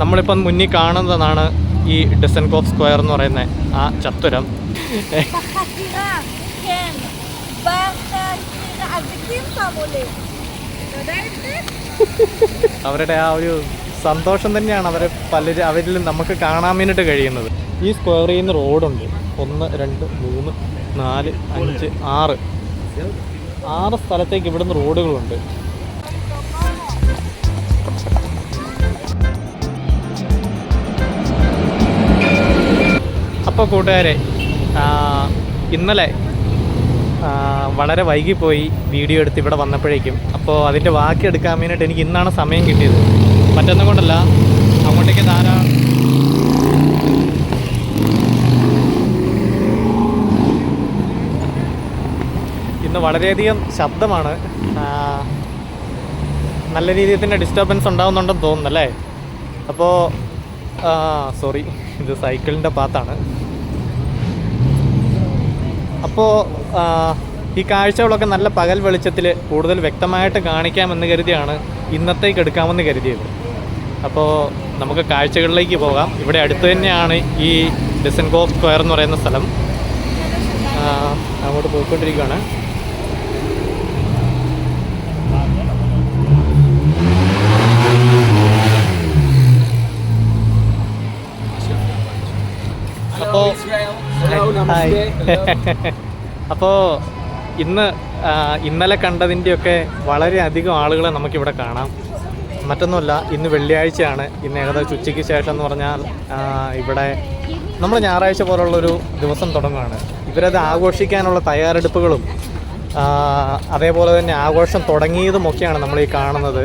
നമ്മളിപ്പം മുന്നിൽ കാണുന്നതാണ് ഈ ഡിസൻകോഫ് സ്ക്വയർ എന്ന് പറയുന്ന ആ ചത്തുരം അവരുടെ ആ ഒരു സന്തോഷം തന്നെയാണ് അവരെ പലരും അവരിൽ നമുക്ക് കാണാൻ വേണ്ടിയിട്ട് കഴിയുന്നത്. ഈ സ്ക്വയറിൽ നിന്ന് റോഡുണ്ട്. ഒന്ന് രണ്ട് മൂന്ന് നാല് അഞ്ച് ആറ്. ആറ് സ്ഥലത്തേക്ക് ഇവിടുന്ന് റോഡുകളുണ്ട്. അപ്പോൾ കൂട്ടുകാരെ ഇന്നലെ വളരെ വൈകിപ്പോയി വീഡിയോ എടുത്ത് ഇവിടെ വന്നപ്പോഴേക്കും. അപ്പോൾ അതിന്റെ ബാക്കി എടുക്കാൻ വേണ്ടിയിട്ട് എനിക്ക് ഇന്നാണ് സമയം കിട്ടിയത്. മറ്റൊന്നും കൊണ്ടല്ല അങ്ങോട്ടേക്ക് ധാരാളം ഇന്ന് വളരെയധികം ശബ്ദമാണ്. നല്ല രീതിയിൽ തന്നെ ഡിസ്റ്റർബൻസ് ഉണ്ടാകുന്നുണ്ടെന്ന് തോന്നുന്നല്ലേ? അപ്പോൾ സോറി ഇത് സൈക്കിളിന്റെ പാത്താണ് അപ്പോൾ ഈ കാഴ്ചകളൊക്കെ നല്ല പകൽ വെളിച്ചത്തിൽ കൂടുതൽ വ്യക്തമായിട്ട് കാണിക്കാമെന്ന് കരുതിയാണ് ഇന്നത്തേക്ക് എടുക്കാമെന്ന് കരുതിയത്. അപ്പോൾ നമുക്ക് കാഴ്ചകളിലേക്ക് പോകാം. ഇവിടെ അടുത്ത് തന്നെയാണ് ഈ ഡിസൻകോഫ് സ്ക്വയർ എന്ന് പറയുന്ന സ്ഥലം. അങ്ങോട്ട് പോയിക്കൊണ്ടിരിക്കുകയാണ് അപ്പോൾ ഹായ് അപ്പോൾ ഇന്ന് ഇന്നലെ കണ്ടതിന്റെയൊക്കെ വളരെയധികം ആളുകളെ നമുക്കിവിടെ കാണാം. മറ്റൊന്നുമല്ല ഇന്ന് വെള്ളിയാഴ്ചയാണ്. ഇന്ന് ഏകദേശം ഉച്ചയ്ക്ക് ശേഷം എന്ന് പറഞ്ഞാൽ ഇവിടെ നമ്മൾ ഞായറാഴ്ച പോലുള്ളൊരു ദിവസം തുടങ്ങുകയാണ് ഇവരത് ആഘോഷിക്കാനുള്ള തയ്യാറെടുപ്പുകളും അതേപോലെ തന്നെ ആഘോഷം തുടങ്ങിയതുമൊക്കെയാണ് നമ്മൾ ഈ കാണുന്നത്.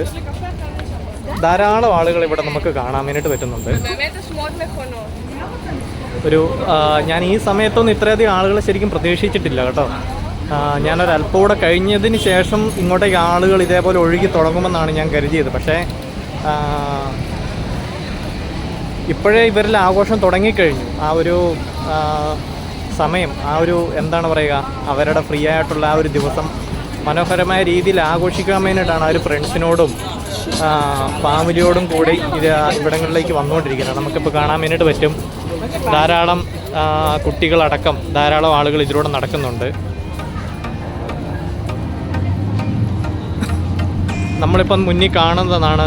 ധാരാളം ആളുകൾ ഇവിടെ നമുക്ക് കാണാൻ വേണ്ടിയിട്ട് പറ്റുന്നുണ്ട്. ഒരു ഞാൻ ഈ സമയത്തൊന്നും ഇത്രയധികം ആളുകളെ ശരിക്കും പ്രതീക്ഷിച്ചിട്ടില്ല കേട്ടോ. ഞാനൊരു അല്പം കൂടെ കഴിഞ്ഞതിന് ശേഷം ഇങ്ങോട്ടേക്ക് ആളുകൾ ഇതേപോലെ ഒഴുകി തുടങ്ങുമെന്നാണ് ഞാൻ കരുതിയത്. പക്ഷേ ഇപ്പോഴേ ഇവരിൽ ആഘോഷം തുടങ്ങിക്കഴിഞ്ഞു. ആ ഒരു സമയം ആ ഒരു എന്താണ് പറയുക അവരുടെ ഫ്രീ ആയിട്ടുള്ള ആ ഒരു ദിവസം മനോഹരമായ രീതിയിൽ ആഘോഷിക്കാൻ വേണ്ടിയിട്ടാണ് അവർ ഫ്രണ്ട്സിനോടും ഫാമിലിയോടും കൂടി ഇത് ഇവിടങ്ങളിലേക്ക് വന്നുകൊണ്ടിരിക്കുന്നത്. നമുക്കിപ്പോൾ കാണാൻ വേണ്ടിയിട്ട് പറ്റും. ധാരാളം കുട്ടികളടക്കം ധാരാളം ആളുകൾ ഇതിലൂടെ നടക്കുന്നുണ്ട്. നമ്മളിപ്പം മുന്നിൽ കാണുന്നതാണ്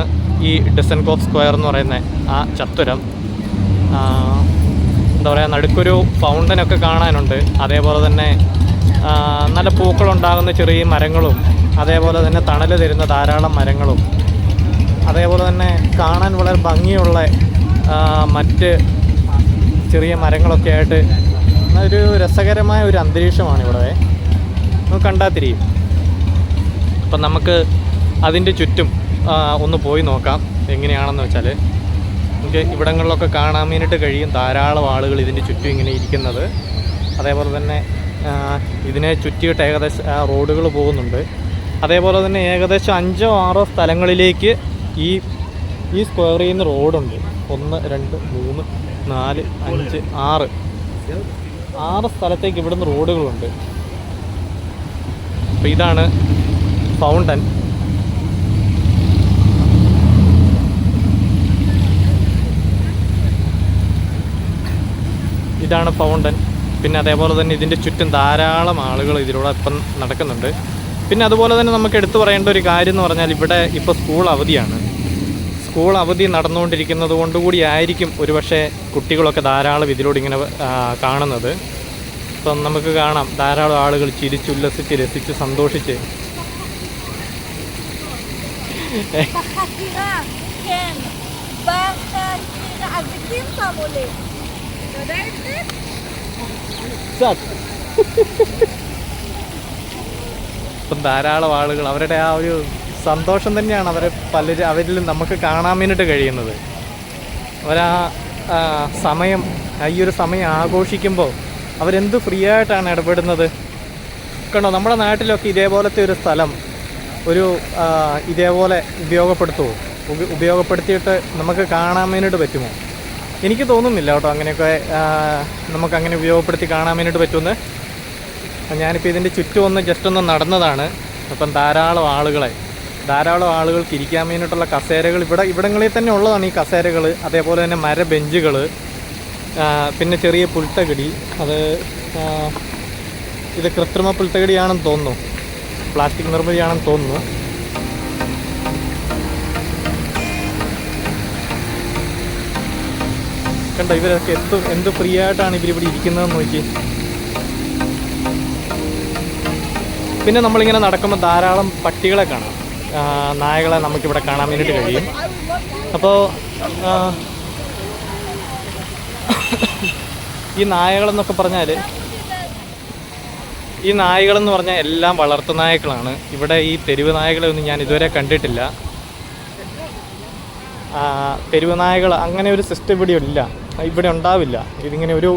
ഈ ഡിസൻകോഫ് സ്ക്വയർ എന്ന് പറയുന്ന ആ ചത്തുരം. എന്താ പറയുക നടുക്കൊരു ഫൗണ്ടനൊക്കെ കാണാനുണ്ട്. അതേപോലെ തന്നെ നല്ല പൂക്കളുണ്ടാകുന്ന ചെറിയ മരങ്ങളും അതേപോലെ തന്നെ തണൽ തരുന്ന ധാരാളം മരങ്ങളും. അതേപോലെ തന്നെ കാണാൻ വളരെ ഭംഗിയുള്ള മറ്റ് ചെറിയ മരങ്ങളൊക്കെ ആയിട്ട് ഒരു രസകരമായ ഒരു അന്തരീക്ഷമാണ് ഇവിടെ. നമുക്ക് കണ്ടാത്തിരിക്കും അപ്പം നമുക്ക് അതിന്റെ ചുറ്റും ഒന്ന് പോയി നോക്കാം എങ്ങനെയാണെന്ന് വെച്ചാൽ നമുക്ക് ഇവിടങ്ങളിലൊക്കെ കാണാൻ വേണ്ടിയിട്ട് കഴിയും ധാരാളം ആളുകൾ ഇതിന്റെ ചുറ്റും ഇങ്ങനെ ഇരിക്കുന്നത്. അതേപോലെ തന്നെ ഇതിനെ ചുറ്റിയിട്ട് ഏകദേശം റോഡുകൾ പോകുന്നുണ്ട്. അതേപോലെ തന്നെ ഏകദേശം അഞ്ചോ ആറോ സ്ഥലങ്ങളിലേക്ക് ഈ ഈ സ്ക്വയറിൽ നിന്ന് റോഡുണ്ട്. ഒന്ന് രണ്ട് മൂന്ന് നാല് അഞ്ച് ആറ്. ആറ് സ്ഥലത്തേക്ക് ഇവിടുന്ന് റോഡുകളുണ്ട്. അപ്പോൾ ഇതാണ് ഫൗണ്ടൻ. ഇതാണ് ഫൗണ്ടൻ. പിന്നെ അതേപോലെ തന്നെ ഇതിന്റെ ചുറ്റും ധാരാളം ആളുകൾ ഇതിലൂടെ ഇപ്പം നടക്കുന്നുണ്ട്. പിന്നെ അതുപോലെ തന്നെ നമുക്ക് എടുത്തു പറയേണ്ട ഒരു കാര്യം എന്ന് പറഞ്ഞാൽ ഇവിടെ ഇപ്പോൾ സ്കൂൾ അവധിയാണ്. സ്കൂൾ അവധി നടന്നുകൊണ്ടിരിക്കുന്നത് കൊണ്ടുകൂടിയായിരിക്കും ഒരുപക്ഷെ കുട്ടികളൊക്കെ ധാരാളം ഇതിലൂടെ ഇങ്ങനെ കാണുന്നത്. അപ്പം നമുക്ക് കാണാം. ധാരാളം ആളുകൾ ചിരിച്ചുല്ലസിച്ച് രസിച്ച് സന്തോഷിച്ച്. ഇപ്പം ധാരാളം ആളുകൾ അവരുടെ ആ ഒരു സന്തോഷം തന്നെയാണ് അവരെ പലരും അവരിൽ നമുക്ക് കാണാൻ വേണ്ടിയിട്ട് കഴിയുന്നത്. അവരാ സമയം ഈ ഒരു സമയം ആഘോഷിക്കുമ്പോൾ അവരെന്ത് ഫ്രീ ആയിട്ടാണ് ഇടപെടുന്നത്? കണ്ടോ നമ്മുടെ നാട്ടിലൊക്കെ ഇതേപോലത്തെ ഒരു സ്ഥലം ഒരു ഇതേപോലെ ഉപയോഗപ്പെടുത്തുമോ ഉപ- ഉപയോഗപ്പെടുത്തിയിട്ട് നമുക്ക് കാണാൻ വേണ്ടിയിട്ട് പറ്റുമോ? എനിക്ക് തോന്നുന്നില്ല കേട്ടോ അങ്ങനെയൊക്കെ നമുക്ക് അങ്ങനെ ഉപയോഗപ്പെടുത്തി കാണാൻ വേണ്ടിയിട്ട് പറ്റുമെന്ന്. ഞാനിപ്പോൾ ഇതിന്റെ ചുറ്റും ഒന്ന് ജസ്റ്റ് ഒന്ന് നടന്നതാണ്. അപ്പം ധാരാളം ആളുകളെ ധാരാളം ആളുകൾക്ക് ഇരിക്കാൻ വേണ്ടിയിട്ടുള്ള കസേരകൾ ഇവിടെ ഇവിടങ്ങളിൽ തന്നെ ഉള്ളതാണ് ഈ കസേരകൾ അതേപോലെ തന്നെ മര ബെഞ്ചുകൾ പിന്നെ ചെറിയ പുൽത്തകടി അത് ഇത് കൃത്രിമ പുൽത്തകടിയാണെന്ന് തോന്നുന്നു. പ്ലാസ്റ്റിക് നിർമ്മിതിയാണെന്ന് തോന്നുന്നു. കണ്ട ഇവരൊക്കെ എന്ത് എന്ത് ഫ്രീ ആയിട്ടാണ് ഇവരിവിടെ ഇരിക്കുന്നതെന്ന് നോക്കി. പിന്നെ നമ്മളിങ്ങനെ നടക്കുമ്പോൾ ധാരാളം പട്ടികളെ കാണാം. നായകളെ നമുക്കിവിടെ കാണാൻ വേണ്ടിയിട്ട് കഴിയും. അപ്പോൾ ഈ നായകളെന്നൊക്കെ പറഞ്ഞാൽ ഈ നായകളെന്ന് പറഞ്ഞാൽ എല്ലാം വളർത്തു നായകളാണ്. ഇവിടെ ഈ തെരുവ് നായകളെ ഒന്നും ഞാൻ ഇതുവരെ കണ്ടിട്ടില്ല. തെരുവ് നായകൾ അങ്ങനെ ഒരു സിസ്റ്റം ഇവിടെ ഇല്ല ഇവിടെ ഉണ്ടാവില്ല. ഇതിങ്ങനെ ഒരു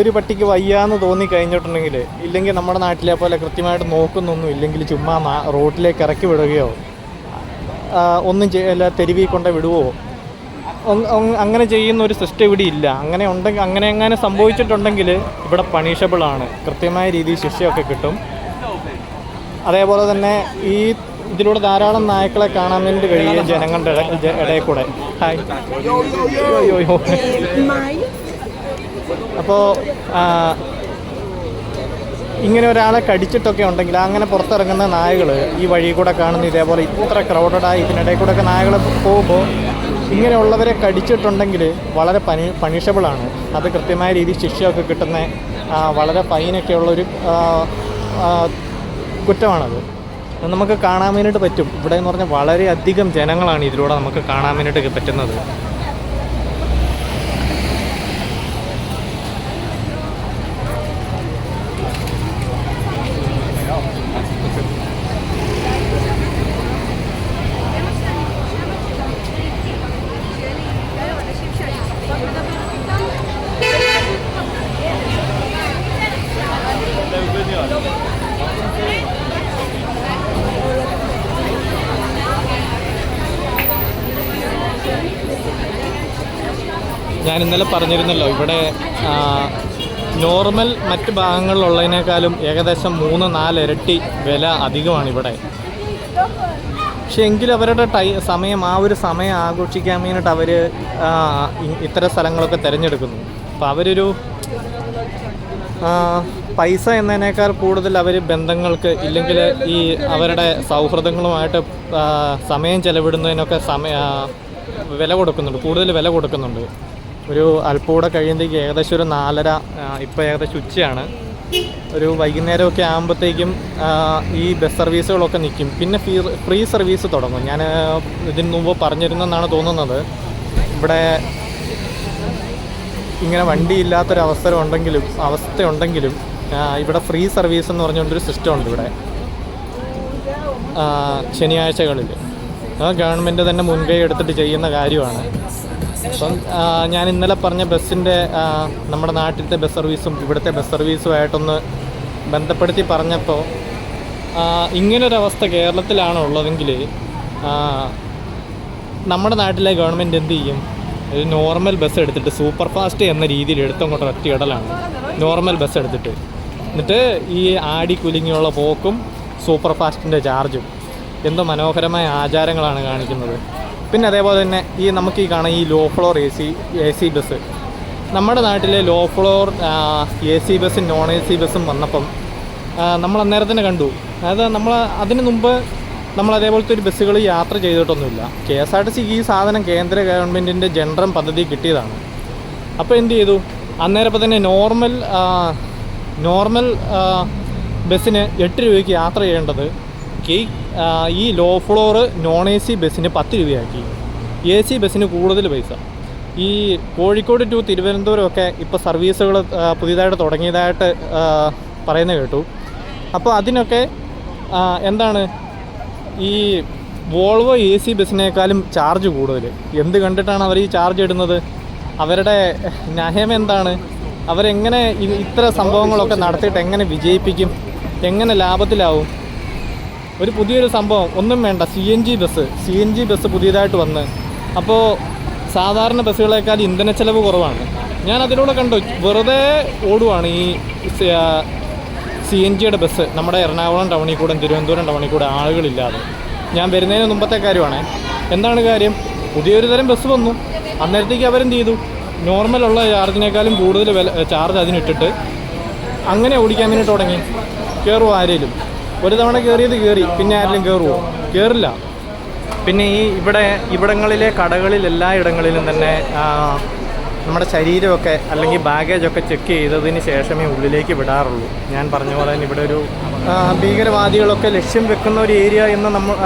ഒരു പട്ടിക്ക് വയ്യാന്ന് തോന്നി കഴിഞ്ഞിട്ടുണ്ടെങ്കിൽ ഇല്ലെങ്കിൽ നമ്മുടെ നാട്ടിലെ പോലെ കൃത്യമായിട്ട് നോക്കുന്നൊന്നും ഇല്ലെങ്കിൽ ചുമ്മാ റോട്ടിലേക്ക് ഇറക്കി വിടുകയോ ഒന്നും ചെയ്യല്ല തെരുവിൽ കൊണ്ട് വിടുവോ? അങ്ങനെ ചെയ്യുന്ന ഒരു സിസ്റ്റം ഇവിടെ ഇല്ല. അങ്ങനെ ഉണ്ടെങ്കിൽ അങ്ങനെ എങ്ങനെ സംഭവിച്ചിട്ടുണ്ടെങ്കിൽ ഇവിടെ പണിഷബിൾ ആണ്. കൃത്യമായ രീതിയിൽ ശിക്ഷയൊക്കെ കിട്ടും. അതേപോലെ തന്നെ ഈ ഇതിലൂടെ ധാരാളം നായ്ക്കളെ കാണാൻ വേണ്ടി കഴിയും ജനങ്ങളുടെ ഇടയിൽ കൂടെ. ഹായ്. അപ്പോൾ ഇങ്ങനെ ഒരാളെ കടിച്ചിട്ടൊക്കെ ഉണ്ടെങ്കിൽ അങ്ങനെ പുറത്തിറങ്ങുന്ന നായകൾ ഈ വഴി കൂടെ കാണുന്ന ഇതേപോലെ ഇത്ര ക്രൗഡഡായി ഇതിനിടയിൽ കൂടെ ഒക്കെ നായകൾ പോകുമ്പോൾ ഇങ്ങനെയുള്ളവരെ കടിച്ചിട്ടുണ്ടെങ്കിൽ വളരെ പനി പണിഷബിളാണ് അത് കൃത്യമായ രീതിയിൽ ശിക്ഷയൊക്കെ കിട്ടുന്ന വളരെ ഫൈനൊക്കെ ഉള്ളൊരു കുറ്റമാണത്. നമുക്ക് കാണാൻ വേണ്ടിയിട്ട് പറ്റും. ഇവിടെ എന്ന് പറഞ്ഞാൽ വളരെയധികം ജനങ്ങളാണ് ഇതിലൂടെ നമുക്ക് കാണാൻ വേണ്ടിയിട്ട് പറ്റുന്നത്. ഞാൻ ഇന്നലെ പറഞ്ഞിരുന്നല്ലോ ഇവിടെ നോർമൽ മറ്റ് ഭാഗങ്ങളിലുള്ളതിനേക്കാളും ഏകദേശം മൂന്ന് നാല് ഇരട്ടി വില അധികമാണ് ഇവിടെ. പക്ഷെ എങ്കിലും അവരുടെ ടൈ സമയം ആ ഒരു സമയം ആഘോഷിക്കാൻ വേണ്ടിയിട്ട് അവർ ഇത്തരം സ്ഥലങ്ങളൊക്കെ തിരഞ്ഞെടുക്കുന്നു. അപ്പോൾ അവരൊരു പൈസ എന്നതിനേക്കാൾ കൂടുതൽ അവർ ബന്ധങ്ങൾക്ക് ഇല്ലെങ്കിൽ ഈ അവരുടെ സൗഹൃദങ്ങളുമായിട്ട് സമയം ചെലവിടുന്നതിനൊക്കെ സമയ വില കൊടുക്കുന്നുണ്ട് കൂടുതൽ വില കൊടുക്കുന്നുണ്ട്. ഒരു അല്പം കൂടെ ഏകദേശം ഒരു നാലര ഇപ്പോൾ ഏകദേശം ഉച്ചയാണ്. ഒരു വൈകുന്നേരമൊക്കെ ആകുമ്പോഴത്തേക്കും ഈ ബസ് സർവീസുകളൊക്കെ നിൽക്കും. പിന്നെ ഫീ ഫ്രീ സർവീസ് തുടങ്ങും. ഞാൻ ഇതിന് മുമ്പ് പറഞ്ഞിരുന്നെന്നാണ് തോന്നുന്നത്. ഇവിടെ ഇങ്ങനെ വണ്ടി ഇല്ലാത്തൊരു അവസരം ഉണ്ടെങ്കിലും അവസ്ഥയുണ്ടെങ്കിലും ഇവിടെ ഫ്രീ സർവീസ് എന്ന് പറഞ്ഞുകൊണ്ടൊരു സിസ്റ്റം ഉണ്ട് ഇവിടെ. ശനിയാഴ്ചകളിൽ അത് ഗവൺമെന്റ് തന്നെ മുൻകൈ എടുത്തിട്ട് ചെയ്യുന്ന കാര്യമാണ്. അപ്പം ഞാൻ ഇന്നലെ പറഞ്ഞ ബസ്സിന്റെ നമ്മുടെ നാട്ടിലത്തെ ബസ് സർവീസും ഇവിടുത്തെ ബസ് സർവീസും സർവീസുമായിട്ടൊന്ന് ബന്ധപ്പെടുത്തി പറഞ്ഞപ്പോൾ ഇങ്ങനൊരവസ്ഥ കേരളത്തിലാണ് ഉള്ളതെങ്കിൽ നമ്മുടെ നാട്ടിലെ ഗവൺമെന്റ് എന്ത് ചെയ്യും? ഒരു നോർമൽ ബസ് എടുത്തിട്ട് സൂപ്പർ ഫാസ്റ്റ് എന്ന രീതിയിൽ എടുത്തങ്ങോട്ട് ഒറ്റ ഇടലാണ് നോർമൽ ബസ് എടുത്തിട്ട്. എന്നിട്ട് ഈ ആടി കുലുങ്ങിയുള്ള പോക്കും സൂപ്പർ ഫാസ്റ്റിന്റെ ചാർജും. എന്തോ മനോഹരമായ ആചാരങ്ങളാണ് കാണിക്കുന്നത്. പിന്നെ അതേപോലെ തന്നെ ഈ നമുക്ക് ഈ കാണാം ഈ low floor A C A C bus നമ്മുടെ നാട്ടിലെ ലോ ഫ്ലോർ എ സി ബസ്സും നോൺ എ സി ബസ്സും വന്നപ്പം നമ്മൾ അന്നേരം തന്നെ കണ്ടു. അതായത് നമ്മൾ അതിന് മുമ്പ് നമ്മൾ അതേപോലത്തെ ഒരു ബസ്സുകൾ യാത്ര ചെയ്തിട്ടൊന്നുമില്ല. കെ എസ് ആർ ടി സിക്ക് ഈ സാധനം കേന്ദ്ര ഗവൺമെന്റിന്റെ ജനറം പദ്ധതി കിട്ടിയതാണ്. അപ്പോൾ എന്ത് ചെയ്തു? അന്നേരം അന്നേരപ്പോൾ തന്നെ നോർമൽ നോർമൽ ബസ്സിന് എട്ട് രൂപയ്ക്ക് യാത്ര ചെയ്യേണ്ടത്. ആ, ഈ low floor non A C ബസ്സിന് പത്ത് രൂപയാക്കി. എ സി ബസ്സിന് കൂടുതൽ പൈസ. ഈ കോഴിക്കോട് ടു തിരുവനന്തപുരമൊക്കെ ഇപ്പോൾ സർവീസുകൾ പുതിയതായിട്ട് തുടങ്ങിയതായിട്ട് പറയുന്ന കേട്ടു. അപ്പോൾ അതിനൊക്കെ എന്താണ്? ഈ വോൾവോ എ സി ബസ്സിനേക്കാളും ചാർജ് കൂടുതൽ. എന്ത് കണ്ടിട്ടാണ് അവർ ഈ ചാർജ് ഇടുന്നത്? അവരുടെ ന്യായം എന്താണ്? അവരെങ്ങനെ ഇത്ര സംഭവങ്ങളൊക്കെ നടത്തിയിട്ട് എങ്ങനെ വിജയിപ്പിക്കും? എങ്ങനെ ലാഭത്തിലാവും? ഒരു പുതിയൊരു സംഭവം. ഒന്നും വേണ്ട. C N G bus C N G bus പുതിയതായിട്ട് വന്ന്. അപ്പോൾ സാധാരണ ബസ്സുകളേക്കാൾ ഇന്ധന ചെലവ് കുറവാണ്. ഞാൻ അതിലൂടെ കണ്ടു. വെറുതെ ഓടുവാണ് ഈ സി എൻ ജിയുടെ ബസ്. നമ്മുടെ എറണാകുളം ടൗണിൽ കൂടെ തിരുവനന്തപുരം ടൗണിൽ കൂടെ ആളുകളില്ലാതെ. ഞാൻ വരുന്നതിന് മുമ്പത്തെ കാര്യമാണ്. എന്താണ് കാര്യം? പുതിയൊരു തരം ബസ് വന്നു. അന്നേരത്തേക്ക് അവരെന്ത് ചെയ്തു? നോർമലുള്ള ചാർജിനേക്കാളും കൂടുതൽ വില ചാർജ് അതിനിട്ടിട്ട് അങ്ങനെ ഓടിക്കാൻ വേണ്ടി തുടങ്ങി. കയറും ആരേലും. ഒരു തവണ കയറിയത് കയറി പിന്നെ ആരെങ്കിലും കയറുമോ കയറില്ല പിന്നെ ഈ ഇവിടെ ഇവിടങ്ങളിലെ കടകളിൽ എല്ലാ ഇടങ്ങളിലും തന്നെ നമ്മുടെ ശരീരമൊക്കെ അല്ലെങ്കിൽ ബാഗേജൊക്കെ ചെക്ക് ചെയ്തതിന് ശേഷമേ ഉള്ളിലേക്ക് വിടാറുള്ളൂ. ഞാൻ പറഞ്ഞ പോലെ തന്നെ ഇവിടെ ഒരു ഭീകരവാദികളൊക്കെ ലക്ഷ്യം വെക്കുന്ന ഒരു ഏരിയ എന്ന് നമ്മൾ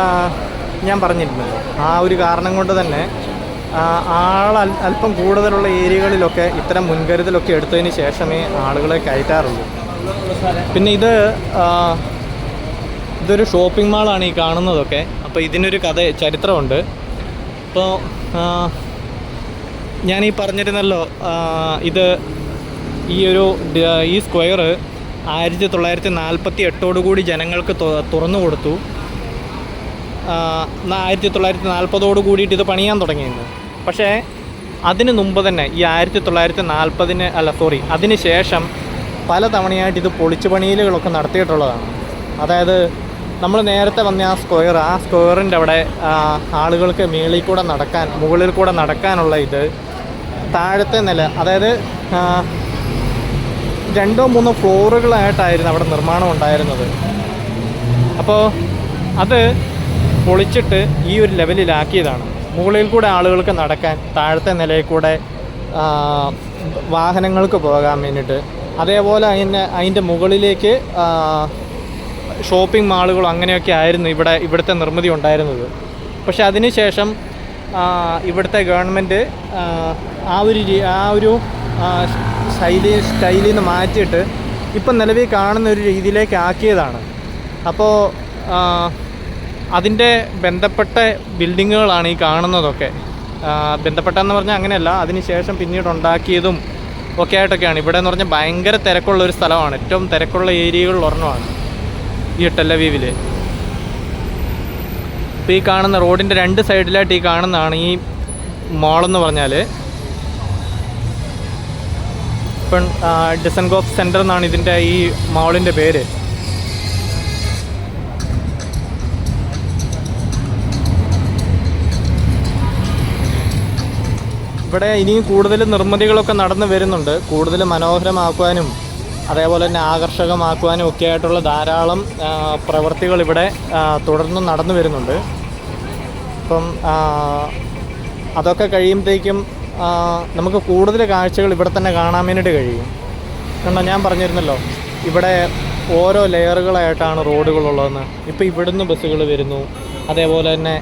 ഞാൻ പറഞ്ഞിരുന്നല്ലോ. ആ ഒരു കാരണം കൊണ്ട് തന്നെ ആൾ അല്പം കൂടുതലുള്ള ഏരിയകളിലൊക്കെ ഇത്തരം മുൻകരുതലൊക്കെ എടുത്തതിന് ശേഷമേ ആളുകളെ കയറ്റാറുള്ളൂ. പിന്നെ ഇത് ഇതൊരു ഷോപ്പിംഗ് മാളാണ് ഈ കാണുന്നതൊക്കെ. അപ്പോൾ ഇതിനൊരു കഥ ചരിത്രമുണ്ട്. അപ്പോൾ ഞാൻ ഈ പറഞ്ഞിരുന്നല്ലോ ഇത് ഈ ഒരു ഈ സ്ക്വയർ ആയിരത്തി തൊള്ളായിരത്തി നാൽപ്പത്തി എട്ടോടുകൂടി ജനങ്ങൾക്ക് തുറന്നു കൊടുത്തു. ആയിരത്തി തൊള്ളായിരത്തി നാൽപ്പതോട് കൂടിയിട്ട് ഇത് പണിയാൻ തുടങ്ങിയിരുന്നു. പക്ഷേ അതിന് മുമ്പ് തന്നെ ഈ ആയിരത്തി തൊള്ളായിരത്തി നാൽപ്പതിന് അല്ല സോറി അതിന് ശേഷം പല തവണയായിട്ട് ഇത് പൊളിച്ചു പണിയലുകളൊക്കെ നടത്തിയിട്ടുള്ളതാണ്. അതായത് നമ്മൾ നേരത്തെ വന്ന ആ സ്ക്വയർ ആ സ്ക്വയറിന്റെ അവിടെ ആളുകൾക്ക് മേളിൽ കൂടെ നടക്കാൻ മുകളിൽ കൂടെ നടക്കാനുള്ള ഇത് താഴത്തെ നില അതായത് രണ്ടോ മൂന്നോ ഫ്ലോറുകളായിട്ടായിരുന്നു അവിടെ നിർമ്മാണം ഉണ്ടായിരുന്നത്. അപ്പോൾ അത് പൊളിച്ചിട്ട് ഈ ഒരു ലെവലിലാക്കിയതാണ്. മുകളിൽ കൂടെ ആളുകൾക്ക് നടക്കാൻ താഴത്തെ നിലയിൽ കൂടെ വാഹനങ്ങൾക്ക് പോകാൻ വേണ്ടിയിട്ട്. അതേപോലെ അതിന്റെ അതിന്റെ മുകളിലേക്ക് ഷോപ്പിംഗ് മാളുകളോ അങ്ങനെയൊക്കെ ആയിരുന്നു ഇവിടെ ഇവിടുത്തെ നിർമ്മിതി ഉണ്ടായിരുന്നത്. പക്ഷേ അതിനുശേഷം ഇവിടുത്തെ ഗവൺമെന്റ് ആ, ഒരു ആ ഒരു ശൈലി സ്റ്റൈലിൽ നിന്ന് മാറ്റിയിട്ട് ഇപ്പം നിലവിൽ കാണുന്ന ഒരു രീതിയിലേക്ക് ആക്കിയതാണ്. അപ്പോൾ അതിന്റെ ബന്ധപ്പെട്ട ബിൽഡിങ്ങുകളാണ് ഈ കാണുന്നതൊക്കെ. ബന്ധപ്പെട്ടെന്ന് പറഞ്ഞാൽ അങ്ങനെയല്ല അതിനുശേഷം പിന്നീട് ഉണ്ടാക്കിയതും ഒക്കെ ആയിട്ടൊക്കെയാണ്. ഇവിടെ എന്ന് പറഞ്ഞാൽ ഭയങ്കര തിരക്കുള്ള ഒരു സ്ഥലമാണ്. ഏറ്റവും തിരക്കുള്ള ഏരിയകളിൽ ഒരെണ്ണമാണ്. ഈ ടെലവീവിൽ ഇപ്പോൾ ഈ കാണുന്ന റോഡിന്റെ രണ്ട് സൈഡിലായിട്ട് ഈ കാണുന്നതാണ് ഈ മോളെന്ന് പറഞ്ഞാൽ ഇപ്പം ഡിസൻ ഗോഫ് സെന്റർ എന്നാണ് ഇതിന്റെ ഈ മോളിന്റെ പേര്. ഇവിടെ ഇനിയും കൂടുതൽ നിർമ്മിതികളൊക്കെ നടന്നു വരുന്നുണ്ട്. കൂടുതൽ മനോഹരമാക്കുവാനും അതേപോലെ തന്നെ ആകർഷകമാക്കുവാനും ഒക്കെ ആയിട്ടുള്ള ധാരാളം പ്രവൃത്തികൾ ഇവിടെ തുടർന്നും നടന്നു വരുന്നുണ്ട്. അപ്പം അതൊക്കെ കഴിയുമ്പോഴത്തേക്കും നമുക്ക് കൂടുതൽ കാഴ്ചകൾ ഇവിടെ തന്നെ കാണാൻ വേണ്ടിയിട്ട് കഴിയും. കണ്ടോ ഞാൻ പറഞ്ഞിരുന്നല്ലോ ഇവിടെ ഓരോ ലെയറുകളായിട്ടാണ് റോഡുകളുള്ളതെന്ന്. ഇപ്പോൾ ഇവിടുന്ന് ബസ്സുകൾ വരുന്നു. അതേപോലെ തന്നെ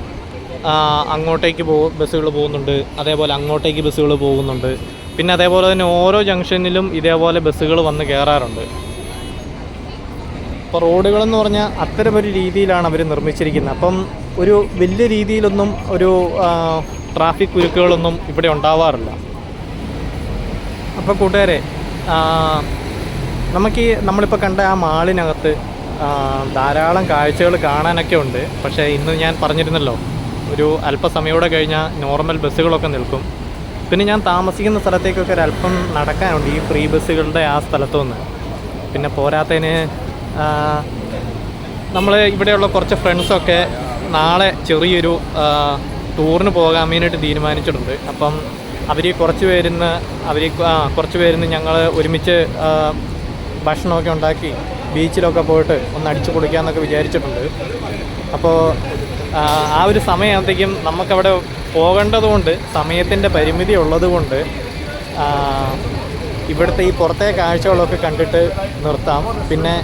അങ്ങോട്ടേക്ക് പോ ബസ്സുകൾ പോകുന്നുണ്ട്. അതേപോലെ അങ്ങോട്ടേക്ക് ബസ്സുകൾ പോകുന്നുണ്ട്. പിന്നെ അതേപോലെ തന്നെ ഓരോ ജംഗ്ഷനിലും ഇതേപോലെ ബസ്സുകൾ വന്ന് കയറാറുണ്ട്. ഇപ്പോൾ റോഡുകളെന്ന് പറഞ്ഞാൽ അത്തരം ഒരു രീതിയിലാണ് അവർ നിർമ്മിച്ചിരിക്കുന്നത്. അപ്പം ഒരു വലിയ രീതിയിലൊന്നും ഒരു ട്രാഫിക് കുരുക്കുകളൊന്നും ഇവിടെ ഉണ്ടാവാറില്ല. അപ്പോൾ കൂട്ടുകാരെ നമുക്ക് നമ്മളിപ്പോൾ കണ്ട ആ മാളിനകത്ത് ധാരാളം കാഴ്ചകൾ കാണാനൊക്കെ ഉണ്ട്. പക്ഷേ ഇന്ന് ഞാൻ പറഞ്ഞിരുന്നല്ലോ ഒരു അല്പസമയോടെ കഴിഞ്ഞാൽ നോർമൽ ബസ്സുകളൊക്കെ നിൽക്കും. പിന്നെ ഞാൻ താമസിക്കുന്ന സ്ഥലത്തേക്കൊക്കെ ഒരല്പം നടക്കാനുണ്ട് ഈ ഫ്രീ ബസ്സുകളുടെ ആ സ്ഥലത്തുനിന്ന്. പിന്നെ പോരാത്തതിന് നമ്മൾ ഇവിടെയുള്ള കുറച്ച് ഫ്രണ്ട്സൊക്കെ നാളെ ചെറിയൊരു ടൂറിന് പോകാൻ വേണ്ടിയിട്ട് തീരുമാനിച്ചിട്ടുണ്ട്. അപ്പം അവർ കുറച്ച് പേരുന്ന് അവർ കുറച്ച് പേരുന്ന് ഞങ്ങൾ ഒരുമിച്ച് ഭക്ഷണമൊക്കെ ഉണ്ടാക്കി ബീച്ചിലൊക്കെ പോയിട്ട് ഒന്ന് അടിച്ചു പൊളിക്കാമെന്നൊക്കെ വിചാരിച്ചിട്ടുണ്ട്. അപ്പോൾ ആ ഒരു സമയമാകുമ്പോഴത്തേക്കും നമുക്കവിടെ പോകേണ്ടതുകൊണ്ട് സമയത്തിന്റെ പരിമിതി ഉള്ളതുകൊണ്ട് ഇവിടുത്തെ ഈ പുറത്തെ കാഴ്ചകളൊക്കെ കണ്ടിട്ട് നിർത്താം. പിന്നെ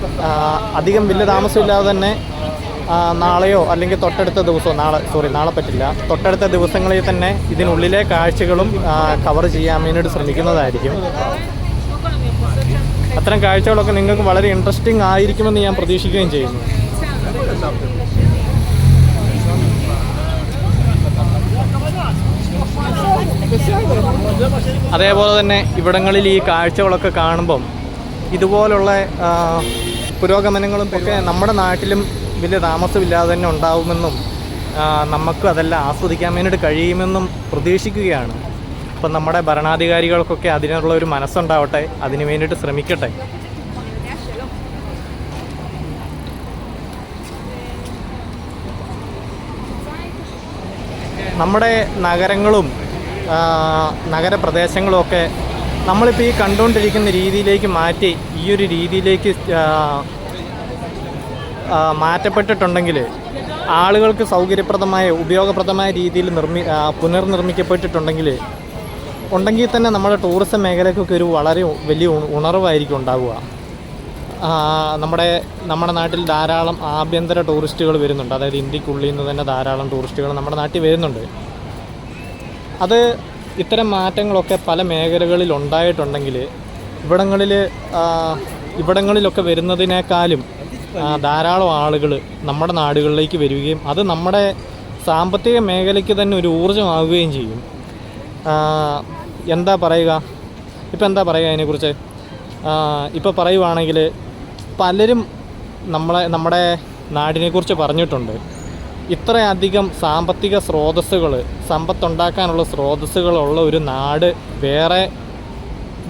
അധികം വലിയ താമസമില്ലാതെ തന്നെ നാളെയോ അല്ലെങ്കിൽ തൊട്ടടുത്ത ദിവസമോ നാളെ സോറി നാളെ പറ്റില്ല. തൊട്ടടുത്ത ദിവസങ്ങളിൽ തന്നെ ഇതിനുള്ളിലെ കാഴ്ചകളും കവർ ചെയ്യാൻ വേണ്ടിയിട്ട് ശ്രമിക്കുന്നതായിരിക്കും. അത്തരം കാഴ്ചകളൊക്കെ നിങ്ങൾക്ക് വളരെ ഇൻട്രസ്റ്റിംഗ് ആയിരിക്കുമെന്ന് ഞാൻ പ്രതീക്ഷിക്കുകയും ചെയ്യുന്നു. അതേപോലെ തന്നെ ഇവിടങ്ങളിൽ ഈ കാഴ്ചകളൊക്കെ കാണുമ്പം ഇതുപോലുള്ള പുരോഗമനങ്ങളും ഒക്കെ നമ്മുടെ നാട്ടിലും വലിയ താമസമില്ലാതെ തന്നെ ഉണ്ടാവുമെന്നും നമുക്കും അതെല്ലാം ആസ്വദിക്കാൻ വേണ്ടിയിട്ട് കഴിയുമെന്നും പ്രതീക്ഷിക്കുകയാണ്. അപ്പം നമ്മുടെ ഭരണാധികാരികൾക്കൊക്കെ അതിനുള്ള ഒരു മനസ്സുണ്ടാവട്ടെ അതിന് വേണ്ടിയിട്ട് ശ്രമിക്കട്ടെ. നമ്മുടെ നഗരങ്ങളും ആ, നഗരപ്രദേശങ്ങളും ഒക്കെ നമ്മളിപ്പോൾ ഈ കണ്ടുകൊണ്ടിരിക്കുന്ന രീതിയിലേക്ക് മാറ്റി ഈ ഒരു രീതിയിലേക്ക് മാറ്റപ്പെട്ടിട്ടുണ്ടെങ്കിൽ ആളുകൾക്ക് സൗകര്യപ്രദമായ ഉപയോഗപ്രദമായ രീതിയിൽ നിർമ്മി പുനർനിർമ്മിക്കപ്പെട്ടിട്ടുണ്ടെങ്കിൽ ഉണ്ടെങ്കിൽ തന്നെ നമ്മുടെ ടൂറിസം മേഖലയ്ക്കൊക്കെ ഒരു വളരെ വലിയ ഉണ- ഉണർവായിരിക്കും ഉണ്ടാവുക. നമ്മുടെ നമ്മുടെ നാട്ടിൽ ധാരാളം ആഭ്യന്തര ടൂറിസ്റ്റുകൾ വരുന്നുണ്ട്. അതായത് ഇന്ത്യക്കുള്ളിൽ നിന്ന് തന്നെ ധാരാളം ടൂറിസ്റ്റുകൾ നമ്മുടെ നാട്ടിൽ വരുന്നുണ്ട്. അത് ഇത്തരം മാറ്റങ്ങളൊക്കെ പല മേഖലകളിൽ ഉണ്ടായിട്ടുണ്ടെങ്കിൽ ഇവിടങ്ങളിൽ ഇവിടങ്ങളിലൊക്കെ വരുന്നതിനേക്കാളും ധാരാളം ആളുകൾ നമ്മുടെ നാടുകളിലേക്ക് വരികയും അത് നമ്മുടെ സാമ്പത്തിക മേഖലയ്ക്ക് തന്നെ ഒരു ഊർജമാവുകയും ചെയ്യും. എന്താ പറയുക? ഇപ്പം എന്താ പറയുക അതിനെക്കുറിച്ച്? ഇപ്പോൾ പറയുവാണെങ്കിൽ പലരും നമ്മളെ നമ്മുടെ നാടിനെക്കുറിച്ച് പറഞ്ഞിട്ടുണ്ട്. ഇത്രയധികം സാമ്പത്തിക സ്രോതസ്സുകൾ സമ്പത്തുണ്ടാക്കാനുള്ള സ്രോതസ്സുകളുള്ള ഒരു നാട് വേറെ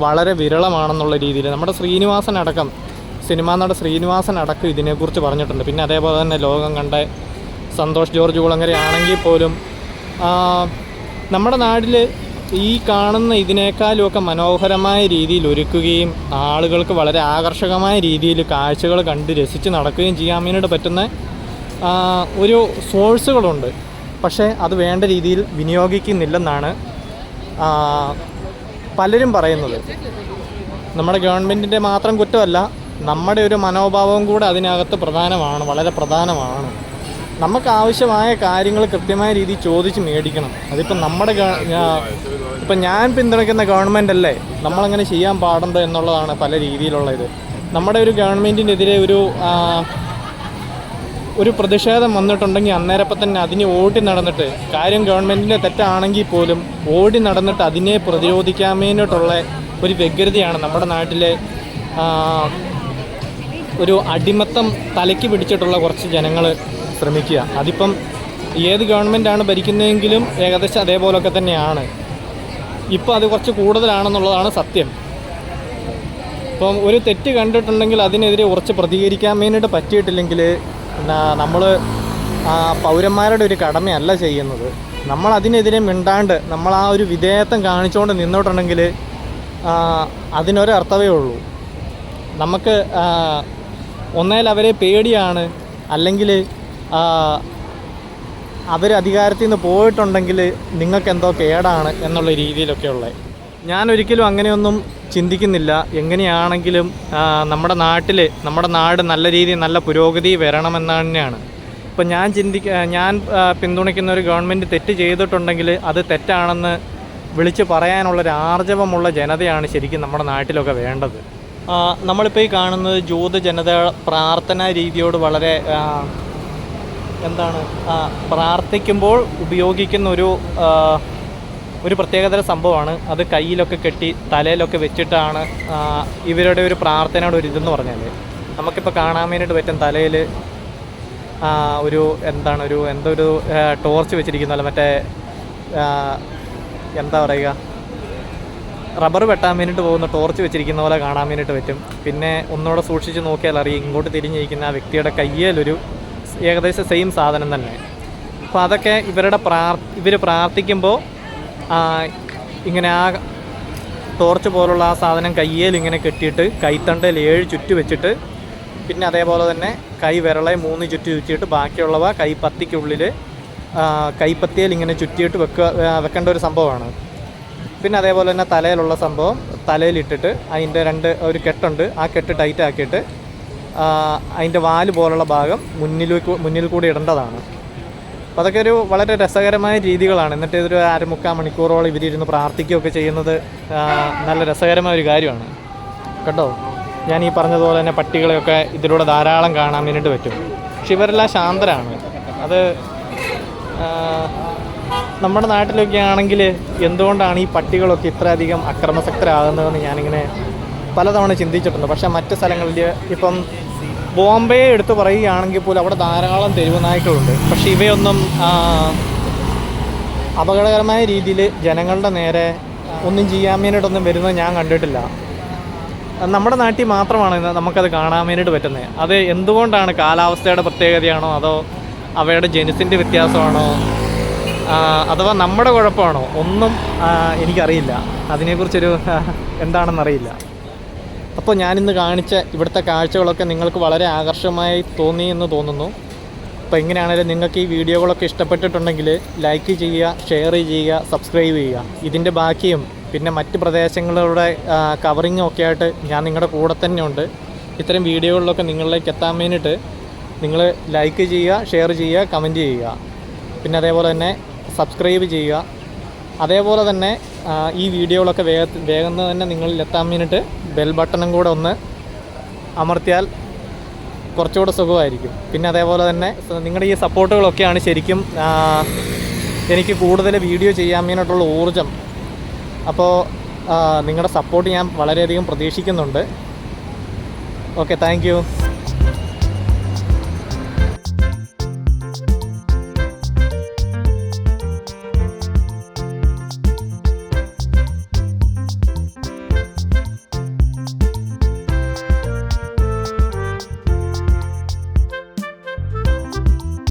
വളരെ വിരളമാണെന്നുള്ള രീതിയിൽ. നമ്മുടെ ശ്രീനിവാസൻ അടക്കം സിനിമാ നട ശ്രീനിവാസൻ അടക്കം ഇതിനെക്കുറിച്ച് പറഞ്ഞിട്ടുണ്ട്. പിന്നെ അതേപോലെ തന്നെ ലോകം കണ്ട സന്തോഷ് ജോർജ് കുളങ്ങര ആണെങ്കിൽ പോലും നമ്മുടെ നാട്ടിൽ ഈ കാണുന്ന ഇതിനേക്കാളുമൊക്കെ മനോഹരമായ രീതിയിൽ ഒരുക്കുകയും ആളുകൾക്ക് വളരെ ആകർഷകമായ രീതിയിൽ കാഴ്ചകൾ കണ്ട് രസിച്ച് നടക്കുകയും ചെയ്യാൻ വേണ്ടിയിട്ട് പറ്റുന്ന ഒരു സോഴ്സുകളുണ്ട്. പക്ഷേ അത് വേണ്ട രീതിയിൽ വിനിയോഗിക്കുന്നില്ലെന്നാണ് പലരും പറയുന്നത്. നമ്മുടെ ഗവൺമെന്റിന്റെ മാത്രം കുറ്റമല്ല നമ്മുടെ ഒരു മനോഭാവവും കൂടെ അതിനകത്ത് പ്രധാനമാണ് വളരെ പ്രധാനമാണ്. നമുക്ക് ആവശ്യമായ കാര്യങ്ങൾ കൃത്യമായ രീതിയിൽ ചോദിച്ച് മേടിക്കണം. അതിപ്പം നമ്മുടെ ഇപ്പം ഞാൻ പിന്തുണയ്ക്കുന്ന ഗവൺമെന്റ് അല്ലേ? നമ്മളങ്ങനെ ചെയ്യാൻ പാടുണ്ടോ എന്നുള്ളതാണ് പല രീതിയിലുള്ള ഇത് നമ്മുടെ ഒരു ഗവൺമെന്റിനെതിരെ ഒരു ഒരു പ്രതിഷേധം വന്നിട്ടുണ്ടെങ്കിൽ അന്നേരപ്പം തന്നെ അതിനെ ഓടി നടന്നിട്ട് കാര്യം ഗവൺമെന്റിന്റെ തെറ്റാണെങ്കിൽ പോലും ഓടി നടന്നിട്ട് അതിനെ പ്രതിരോധിക്കാൻ വേണ്ടിയിട്ടുള്ള ഒരു വ്യഗ്രതയാണ് നമ്മുടെ നാട്ടിലെ ഒരു അടിമത്തം തലയ്ക്ക് പിടിച്ചിട്ടുള്ള കുറച്ച് ജനങ്ങൾ ശ്രമിക്കുക. അതിപ്പം ഏത് ഗവൺമെന്റാണ് ഭരിക്കുന്നതെങ്കിലും ഏകദേശം അതേപോലൊക്കെ തന്നെയാണ്. ഇപ്പോൾ അത് കുറച്ച് കൂടുതലാണെന്നുള്ളതാണ് സത്യം. ഇപ്പം ഒരു തെറ്റ് കണ്ടിട്ടുണ്ടെങ്കിൽ അതിനെതിരെ ഉറച്ച് പ്രതികരിക്കാൻ വേണ്ടിയിട്ട് പറ്റിയിട്ടില്ലെങ്കിൽ നമ്മൾ പൗരന്മാരുടെ ഒരു കടമയല്ല ചെയ്യുന്നത്. നമ്മൾ അതിനെതിരെ മിണ്ടാണ്ട് നമ്മൾ ആ ഒരു വിധേയത്വം കാണിച്ചുകൊണ്ട് നിന്നോട്ടുണ്ടെങ്കിൽ അതിനൊരർത്ഥമേ ഉള്ളൂ. നമുക്ക് ഒന്നേൽ അവരെ പേടിയാണ് അല്ലെങ്കിൽ അവർ അധികാരത്തിൽ നിന്ന് പോയിട്ടുണ്ടെങ്കിൽ നിങ്ങൾക്ക് എന്തോ കേടാണ് എന്നുള്ള രീതിയിലൊക്കെയുള്ള. ഞാൻ ഒരിക്കലും അങ്ങനെയൊന്നും ചിന്തിക്കുന്നില്ല. എങ്ങനെയാണെങ്കിലും നമ്മുടെ നാട്ടിൽ നമ്മുടെ നാട് നല്ല രീതിയിൽ നല്ല പുരോഗതി വരണമെന്ന് തന്നെയാണ് ഇപ്പം ഞാൻ ചിന്തിക്ക ഞാൻ പിന്തുണയ്ക്കുന്ന ഒരു ഗവൺമെന്റ് തെറ്റ് ചെയ്തിട്ടുണ്ടെങ്കിൽ അത് തെറ്റാണെന്ന് വിളിച്ച് പറയാനുള്ളൊരു ആർജവമുള്ള ജനതയാണ് ശരിക്കും നമ്മുടെ നാട്ടിലൊക്കെ വേണ്ടത്. നമ്മളിപ്പോൾ ഈ കാണുന്നത് ജൂത ജനത പ്രാർത്ഥനാ രീതിയോട് വളരെ എന്താണ് പ്രാർത്ഥിക്കുമ്പോൾ ഉപയോഗിക്കുന്ന ഒരു ഒരു പ്രത്യേകതര സംഭവമാണ്. അത് കയ്യിലൊക്കെ കെട്ടി തലയിലൊക്കെ വെച്ചിട്ടാണ് ഇവരുടെ ഒരു പ്രാർത്ഥനയുടെ ഒരു ഇതെന്ന് പറഞ്ഞാൽ നമുക്കിപ്പോൾ കാണാൻ വേണ്ടിയിട്ട് പറ്റും തലയിൽ ഒരു എന്താണ് ഒരു എന്തോ ഒരു ടോർച്ച് വെച്ചിരിക്കുന്നല്ലോ മറ്റേ എന്താ പറയുക റബ്ബർ വെട്ടാൻ വേണ്ടിയിട്ട് പോകുന്ന ടോർച്ച് വെച്ചിരിക്കുന്ന പോലെ കാണാൻ വേണ്ടിയിട്ട് പറ്റും. പിന്നെ ഒന്നുകൂടെ സൂക്ഷിച്ച് നോക്കിയാൽ അറിയാം ഇങ്ങോട്ട് തിരിഞ്ഞിരിക്കുന്ന ആ വ്യക്തിയുടെ കയ്യിലൊരു ഏകദേശം സെയിം സാധനം തന്നെ. അപ്പോൾ അതൊക്കെ ഇവരുടെ പ്രാർ ഇവർ പ്രാർത്ഥിക്കുമ്പോൾ ഇങ്ങനെ ആ ടോർച്ച് പോലുള്ള ആ സാധനം കയ്യേൽ ഇങ്ങനെ കെട്ടിയിട്ട് കൈത്തണ്ടയിൽ ഏഴ് ചുറ്റ് വെച്ചിട്ട് പിന്നെ അതേപോലെ തന്നെ കൈ വിരളെ മൂന്ന് ചുറ്റ് ചുറ്റിയിട്ട് ബാക്കിയുള്ളവ കൈപ്പത്തിക്കുള്ളിൽ കൈപ്പത്തിയിൽ ഇങ്ങനെ ചുറ്റിയിട്ട് വെക്കുക വെക്കേണ്ട ഒരു സംഭവമാണ്. പിന്നെ അതേപോലെ തന്നെ തലയിലുള്ള സംഭവം തലയിലിട്ടിട്ട് അതിന്റെ രണ്ട് ഒരു കെട്ടുണ്ട് ആ കെട്ട് ടൈറ്റ് ആക്കിയിട്ട് അതിന്റെ വാൽ പോലുള്ള ഭാഗം മുന്നിലേക്ക് മുന്നിൽ കൂടി ഇടേണ്ടതാണ്. അപ്പോൾ അതൊക്കെ ഒരു വളരെ രസകരമായ രീതികളാണ്. എന്നിട്ട് ഇതൊരു അരമുക്കാൽ മണിക്കൂറോളം ഇവരിരുന്ന് പ്രാർത്ഥിക്കുകയൊക്കെ ചെയ്യുന്നത് നല്ല രസകരമായ ഒരു കാര്യമാണ്. കേട്ടോ ഞാൻ ഈ പറഞ്ഞതുപോലെ തന്നെ പട്ടികളെയൊക്കെ ഇതിലൂടെ ധാരാളം കാണാൻ വേണ്ടിയിട്ട് പറ്റും. പക്ഷെ ഇവരെല്ലാം ശാന്തരാണ്. അത് നമ്മുടെ നാട്ടിലൊക്കെ ആണെങ്കിൽ എന്തുകൊണ്ടാണ് ഈ പട്ടികളൊക്കെ ഇത്രയധികം അക്രമസക്തരാകുന്നതെന്ന് ഞാനിങ്ങനെ പലതവണ ചിന്തിച്ചിട്ടുണ്ട്. പക്ഷേ മറ്റ് സ്ഥലങ്ങളിൽ ഇപ്പം ബോംബെ എടുത്ത് പറയുകയാണെങ്കിൽ പോലും അവിടെ ധാരാളം തെരുവ് നായ്ക്കളുണ്ട് പക്ഷെ ഇവയൊന്നും അപകടകരമായ രീതിയിൽ ജനങ്ങളുടെ നേരെ ഒന്നും ചെയ്യാൻ വേണ്ടിയിട്ടൊന്നും വരുന്നത് ഞാൻ കണ്ടിട്ടില്ല. നമ്മുടെ നാട്ടിൽ മാത്രമാണ് നമുക്കത് കാണാൻ വേണ്ടിയിട്ട് പറ്റുന്നത്. അത് എന്തുകൊണ്ടാണ് കാലാവസ്ഥയുടെ പ്രത്യേകതയാണോ? അതോ അവയുടെ ജനുസിന്റെ വ്യത്യാസമാണോ? അഥവാ നമ്മുടെ കുഴപ്പമാണോ? ഒന്നും എനിക്കറിയില്ല. അതിനെക്കുറിച്ചൊരു എന്താണെന്നറിയില്ല. അപ്പോൾ ഞാനിന്ന് കാണിച്ച ഇവിടുത്തെ കാഴ്ചകളൊക്കെ നിങ്ങൾക്ക് വളരെ ആകർഷകമായി തോന്നി എന്ന് തോന്നുന്നു. അപ്പോൾ എങ്ങനെയാണെങ്കിലും നിങ്ങൾക്ക് ഈ വീഡിയോകളൊക്കെ ഇഷ്ടപ്പെട്ടിട്ടുണ്ടെങ്കിൽ ലൈക്ക് ചെയ്യുക ഷെയർ ചെയ്യുക സബ്സ്ക്രൈബ് ചെയ്യുക. ഇതിന്റെ ബാക്കിയും പിന്നെ മറ്റ് പ്രദേശങ്ങളുടെ കവറിങ്ങും ഒക്കെ ആയിട്ട് ഞാൻ നിങ്ങളുടെ കൂടെ തന്നെ ഉണ്ട്. ഇത്തരം വീഡിയോകളിലൊക്കെ നിങ്ങളിലേക്ക് എത്താൻ വേണ്ടിയിട്ട് നിങ്ങൾ ലൈക്ക് ചെയ്യുക ഷെയർ ചെയ്യുക കമന്റ് ചെയ്യുക. പിന്നെ അതേപോലെ തന്നെ സബ്സ്ക്രൈബ് ചെയ്യുക. അതേപോലെ തന്നെ ഈ വീഡിയോകളൊക്കെ വേഗ വേഗം തന്നെ നിങ്ങളിൽ എത്താൻ വേണ്ടിയിട്ട് ബെൽ ബട്ടണും കൂടെ ഒന്ന് അമർത്തിയാൽ കുറച്ചുകൂടെ സുഖമായിരിക്കും. പിന്നെ അതേപോലെ തന്നെ നിങ്ങളുടെ ഈ സപ്പോർട്ടുകളൊക്കെയാണ് ശരിക്കും എനിക്ക് കൂടുതൽ വീഡിയോ ചെയ്യാൻ വേണ്ടിയിട്ടുള്ള ഊർജം അപ്പോൾ നിങ്ങളുടെ സപ്പോർട്ട് ഞാൻ വളരെയധികം പ്രതീക്ഷിക്കുന്നുണ്ട്. Okay thank